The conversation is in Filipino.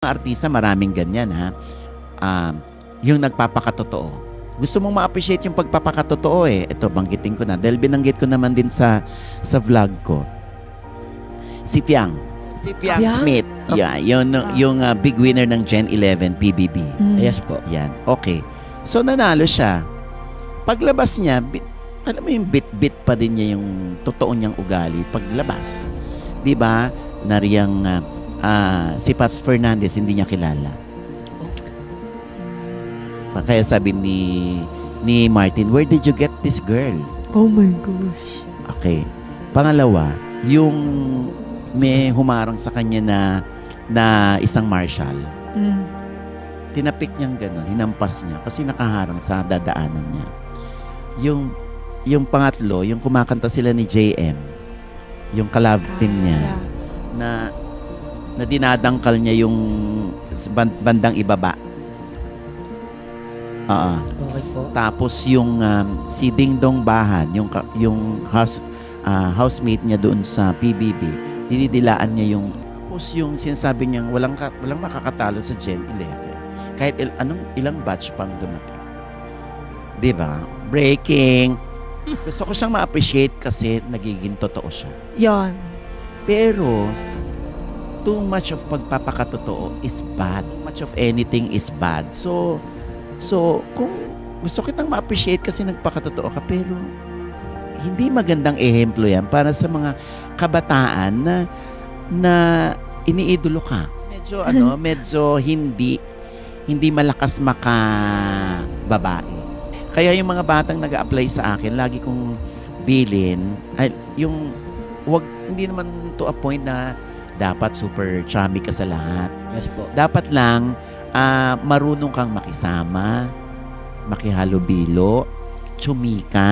mga artista, maraming ganyan ha. Um, yung nagpapakatotoo. Gusto mong ma-appreciate yung pagpapakatotoo eh. Ito, banggitin ko na. Dahil binanggit ko naman din sa sa vlog ko. Si Fiang. Si Fiang Fiang? Smith. Yeah, yun, yung uh, big winner ng Gen 11 PBB. Mm. Yes po. Yan. Okay. So, nanalo siya. Paglabas niya, bit, alam mo yung bit-bit pa din niya yung totoo niyang ugali paglabas. Di ba? Nariyang ah, ah, si Paps Fernandez hindi niya kilala. Pa- Kaya sabi ni ni Martin, where did you get this girl? Oh my gosh. Okay. Pangalawa, yung may humarang sa kanya na na isang marshal Mm. tinapik niyang gano'n, hinampas niya kasi nakaharang sa dadaanan niya. Yung yung pangatlo, yung kumakanta sila ni JM, yung collab team niya, Yeah. na na dinadangkal niya yung bandang ibaba. Oo. Okay po. Tapos yung um, si Ding Dong Bahan, yung yung house ah, housemate niya doon sa PBB, dinidilaan niya yung tapos yung sinasabi niyang walang ka, walang makakatalo sa Gen 11. Kahit il- anong ilang batch pang dumating. 'Di ba? Breaking. Gusto ko siyang ma-appreciate kasi nagiging totoo siya. Yan. Pero, too much of pagpapakatotoo is bad. Too much of anything is bad. So, so kung gusto kitang ma-appreciate kasi nagpakatotoo ka, pero hindi magandang ehemplo yan para sa mga kabataan na na iniidolo ka. Medyo ano, medyo hindi hindi malakas maka babae. Kaya yung mga batang nag apply sa akin, lagi kong bilin, ay, yung wag hindi naman to a point na dapat super chummy ka sa lahat. Yes po. Dapat lang ah, marunong kang makisama, makihalubilo, chumika,